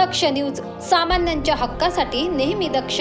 दक्ष news सामान्यांच्या हक्कासाठी नेहमी दक्ष.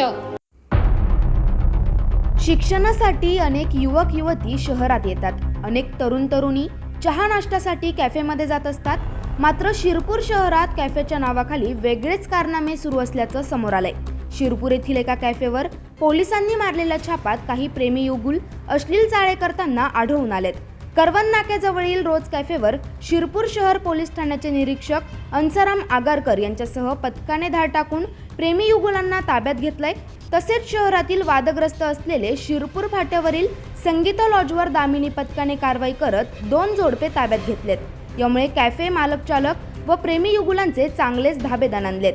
शिक्षणासाठी अनेक युवक युवती शहरात येतात. अनेक तरुण तरुणी चहा नाश्त्यासाठी कॅफेमध्ये जात असतात. मात्र शिरपूर शहरात कॅफेच्या नावाखाली वेगळेच कारनामे सुरू असल्याचं समोर आलंय. शिरपूर येथील एका कॅफेवर पोलिसांनी मारलेल्या छापात काही प्रेमी युगुल अश्लील चाळे करताना आढळून आलेत. करवन नाक्याजवळील रोज कॅफेवर शिरपूर शहर पोलीस ठाण्याचे निरीक्षक अंसाराम आगारकर यांच्यासह पथकाने धाड टाकून प्रेमी युगुलांना ताब्यात घेतलंय. तसेच शहरातील वादग्रस्त असलेले शिरपूर फाट्यावरील संगीता लॉजवर दामिनी पथकाने कारवाई करत दोन जोडपे ताब्यात घेतलेत. यामुळे कॅफे मालक चालक व प्रेमी युगुलांचे चांगलेच धाबेदान आणलेत.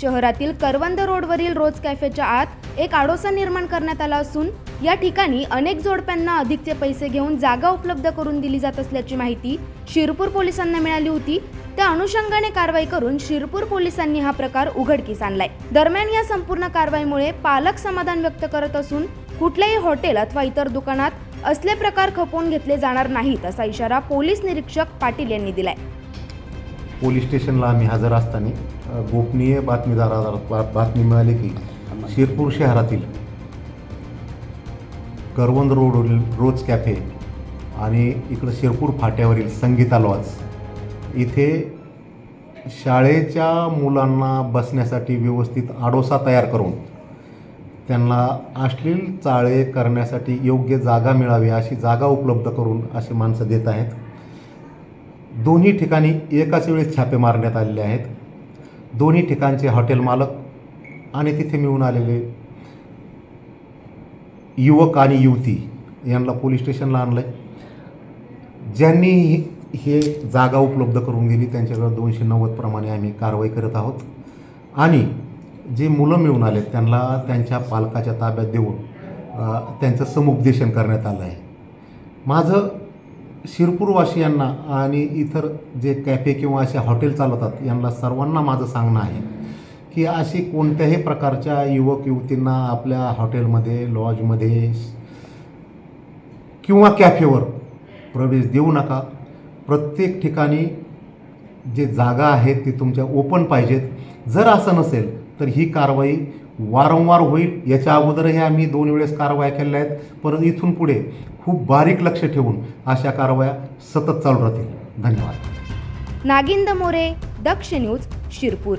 शहरातील करवंद रोडवरील रोज कॅफेच्या आत एक आडोसा निर्माण करण्यात आला असून या ठिकाणी अनेक जोडप्यांना अधिकचे पैसे घेऊन जागा उपलब्ध करून दिली जात असल्याची माहिती शिरपूर पोलिसांना मिळाली होती. त्या अनुषंगाने कारवाई करून शिरपूर पोलिसांनी हा प्रकार उघडकीस आणलाय. दरम्यान या संपूर्ण कारवाईमुळे पालक समाधान व्यक्त करत असून कुठल्याही हॉटेल अथवा इतर दुकानात असले प्रकार खपवून घेतले जाणार नाहीत असा इशारा पोलीस निरीक्षक पाटील यांनी दिलाय. पोलीस स्टेशनला आम्ही हजर असताना गोपनीय बातमीदारा बातमी मिळाली की शिरपूर शहरातील करवंद रोडवरील रोज कॅफे आणि इकडं शिरपूर फाट्यावरील संगीता लॉज इथे शाळेच्या मुलांना बसण्यासाठी व्यवस्थित आडोसा तयार करून त्यांना अश्लील चाळे करण्यासाठी योग्य जागा मिळावी अशी जागा उपलब्ध करून अशी माणसं देत आहेत. दोन्ही ठिकाणी एकाच वेळेस छापे मारण्यात आलेले आहेत. दोन्ही ठिकाणचे हॉटेल मालक आणि तिथे मिळून आलेले युवक आणि युवती यांना पोलीस स्टेशनला आणलं आहे ज्यांनी हे- जागा उपलब्ध करून गेली त्यांच्याकडे दोनशे नव्वद प्रमाणे आम्ही कारवाई करत आहोत. आणि जे मुलं मिळून आले त्यांना त्यांच्या पालकाच्या ताब्यात देऊन त्यांचं समुपदेशन करण्यात आलं आहे माझं शिरपूरवासियांना आणि इतर जे कॅफे किंवा असे हॉटेल चालवतात यांना सर्वांना माझं सांगणं आहे की अशी कोणत्याही प्रकारच्या युवक युवतींना आपल्या हॉटेलमध्ये लॉजमध्ये किंवा कॅफेवर प्रवेश देऊ नका. प्रत्येक ठिकाणी जे जागा आहेत ती तुमच्या ओपन पाहिजेत. जर असं नसेल तर ही कारवाई वारंवार होईल याच्या अगोदरही आम्ही दोन वेळेस कारवाया केल्या आहेत. परत इथून पुढे खूप बारीक लक्ष ठेवून अशा कारवाया सतत चालू राहतील. धन्यवाद. नागिंद मोरे दक्ष न्यूज शिरपूर.